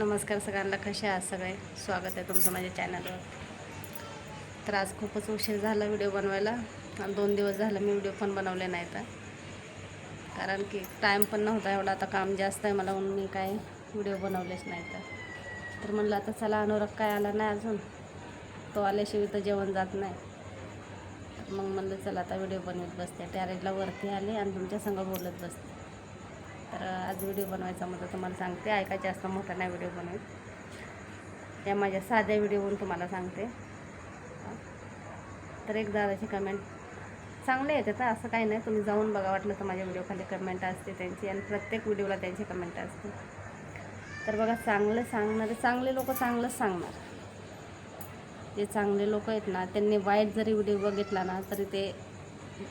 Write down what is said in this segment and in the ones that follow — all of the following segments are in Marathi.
नमस्कार सगळ्यांना कसे आहात सगळे? स्वागत आहे तुमचं माझ्या चॅनलवर तर आज खूपच उशीर झाला व्हिडिओ बनवायला. आणि दोन दिवस झालं मी व्हिडिओ पण बनवले नाही तर. कारण की टाईम पण नव्हता एवढा आता काम जास्त आहे मला म्हणून मी काय व्हिडिओ बनवलेच नाही तर. तर म्हणलं आता चला अनुराग काय आला नाही अजून? तो आल्याशिवाय तर जेवण जात नाही. तर मग म्हणलं चला आता व्हिडिओ बनवत बसते. टॅरेजला वरती आले आणि तुमच्या संग बोलत बसते. तर आज व्हिडिओ बनवायचा म्हणजे तुम्हाला सांगते. ऐका जास्त मोठा नाही व्हिडिओ बनवत. त्या माझ्या साध्या व्हिडिओवरून तुम्हाला सांगते. तर एक दादाची कमेंट चांगले येते तर असं काही नाही. तुम्ही जाऊन बघा वाटलं तर माझ्या व्हिडिओ खाली कमेंट असते त्यांची आणि प्रत्येक व्हिडिओला त्यांची कमेंट असते तर बघा चांगलं सांगणारे चांगले लोक चांगलंच सांगणार. जे चांगले लोक आहेत ना त्यांनी वाईट जरी व्हिडिओ बघितला ना तरी ते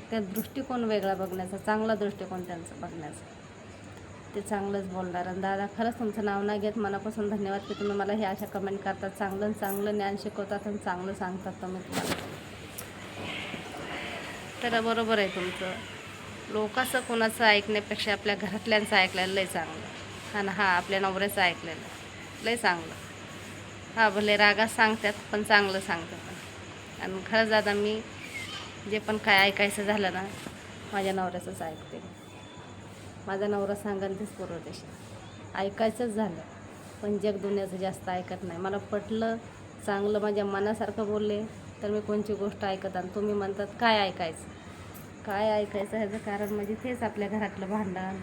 त्या दृष्टिकोन वेगळा बघण्याचा चांगला दृष्टिकोन त्यांचा बघण्याचा. ते चांगलंच बोलणार. आणि दादा खरंच तुमचं नाव नाही घेत. मनापासून धन्यवाद की तुम्ही मला हे अशा कमेंट करतात. चांगलं चांगलं ज्ञान शिकवतात आणि चांगलं सांगतात तुम्ही. तुम्हाला तर बरोबर आहे तुमचं. लोकांचं कोणाचं ऐकण्यापेक्षा आपल्या घरातल्यांचं ऐकलेलं लय चांगलं. आणि हां आपल्या नवऱ्याचं ऐकलेलं. लय चांगलं. हा भले रागात सांगतात पण चांगलं सांगतात. आणि खरंच दादा मी जे पण काय ऐकायचं झालं ना माझ्या नवऱ्याचंच ऐकते माझा नवरा सांगन तेच पूर्वदेश ऐकायचंच झालं. पण जग दुनियाचं जास्त ऐकत नाही. मला पटलं चांगलं माझ्या मनासारखं बोलले तर मी कोणची गोष्ट ऐकत आणि तुम्ही म्हणतात काय ऐकायचं? काय ऐकायचं ह्याचं कारण म्हणजे तेच आपल्या घरातलं भांडण.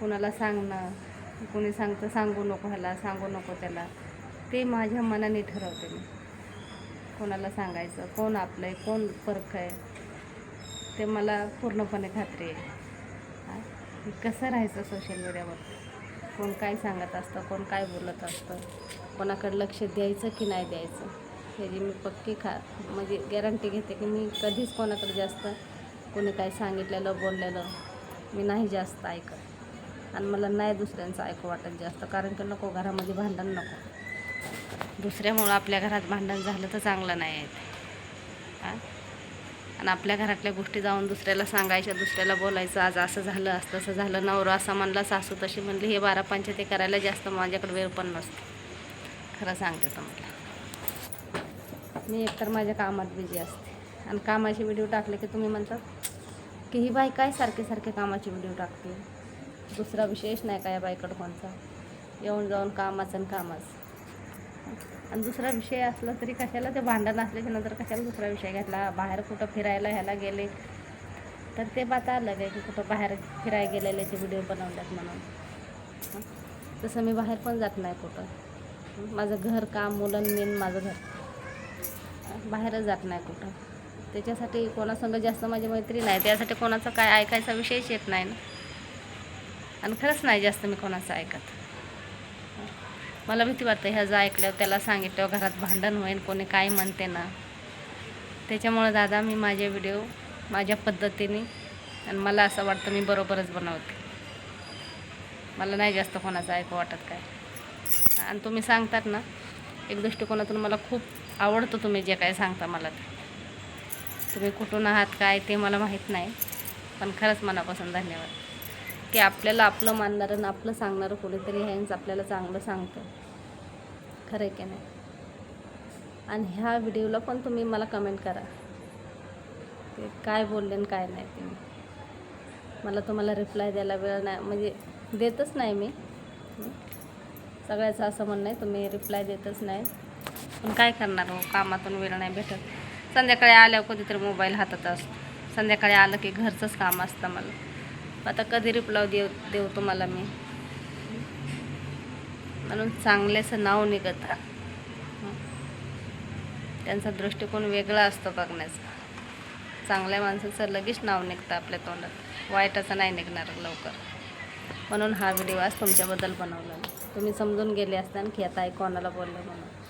कुणाला सांगणं कोणी सांगतं सांगू नको ह्याला सांगू नको त्याला. ते माझ्या मनाने ठरवते मी. कोणाला सांगायचं कोण आपलं आहे कोण फरक आहे ते मला पूर्णपणे खात्री आहे. की कसं राहायचं सोशल मीडियावर कोण काय सांगत असतं कोण काय बोलत असतं? कोणाकडे लक्ष द्यायचं की नाही द्यायचं? ह्याची मी पक्की खा म्हणजे गॅरंटी घेते की मी कधीच कोणाकडे जास्त कोणी काय सांगितलेलं बोललेलं मी नाही जास्त ऐकत. आणि मला नाही दुसऱ्यांचं ऐकू वाटत जास्त कारण की नको घरामध्ये भांडण नको. दुसऱ्यामुळं आपल्या घरात भांडण झालं तर चांगलं नाही आहे. हां? आणि आपल्या घरातल्या गोष्टी जाऊन दुसऱ्याला सांगायच्या दुसऱ्याला बोलायचं आज असं झालं आज तसं झालं नवरा असं म्हणला सासू तशी म्हणली हे बारा पंचायती करायला जास्त माझ्याकडे वेळ पण नसतो. खरं सांगते तुम्हाला. मी एकतर माझ्या कामात बिझी असते. आणि कामाचे व्हिडिओ टाकले की तुम्ही म्हणतात की ही बाई काय सारखे सारखे कामाचे व्हिडिओ टाकते? दुसरा विशेष नाही का या बाईकडं कोणता? येऊन जाऊन कामाचं आणि कामाचं. आणि दुसरा विषय असला तरी कशाला ते भांडण असल्याच्या नंतर कशाला दुसरा विषय घेतला? बाहेर कुठं फिरायला ह्याला गेले? तर ते बात आलं काय की कुठं बाहेर फिरायला ते व्हिडिओ बनवल्यात म्हणून. तसं मी बाहेर पण जात नाही कुठं. माझं घर काम मुलं मेन माझं घर. बाहेरच जात नाही कुठं. त्याच्यासाठी कोणासंग जास्त माझी मैत्री नाही. त्यासाठी कोणाचा काय ऐकायचा विषयच येत नाही ना. आणि खरंच नाही जास्त मी कोणाचं ऐकत. मला भीती वाटते ह्याचं ऐकल्यावर त्याला सांगितल्यावर घरात भांडण होईल कोणी काय म्हणते ना. त्याच्यामुळं दादा मी माझे व्हिडिओ माझ्या पद्धतीने आणि मला असं वाटतं मी बरोबरच बनवते. मला नाही जास्त कोणाचं ऐकू वाटत काय. आणि तुम्ही सांगतात ना एक दृष्टिकोनातून मला खूप आवडतं तुम्ही जे काय सांगता मला ते. तुम्ही कुठून आहात काय ते मला माहीत नाही पण खरंच मनापासून धन्यवाद. की आपल्याला आपलं मानणारं आणि आपलं सांगणारं कोणीतरी ह्यांच आपल्याला चांगलं सांगतं. खरं आहे की नाही? आणि ह्या व्हिडिओला पण तुम्ही मला कमेंट करा. ते काय बोलले आणि काय नाही तुम्ही मला तुम्हाला रिप्लाय द्यायला वेळ नाही म्हणजे देतच नाही मी. सगळ्याचं असं म्हणणं आहे तुम्ही रिप्लाय देतच नाही. पण काय करणार हो कामातून वेळ नाही भेटत. संध्याकाळी आल्यावर कधीतरी मोबाईल हातात असतो. संध्याकाळी आलं की घरचंच काम असतं मला. आता कधी रिप्लाय देऊ देऊ तुम्हाला मी? म्हणून चांगल्याचं नाव निघत त्यांचा दृष्टिकोन वेगळा असतो बघण्याचा. चांगल्या माणसाचं लगेच नाव निघतं आपल्या तोंडात. वाईटाचं नाही निघणार लवकर. म्हणून हा व्हिडिओ आज तुमच्याबद्दल बनवला तुम्ही समजून गेले असता की आता ऐकवणाला कोणाला बोलले म्हणून.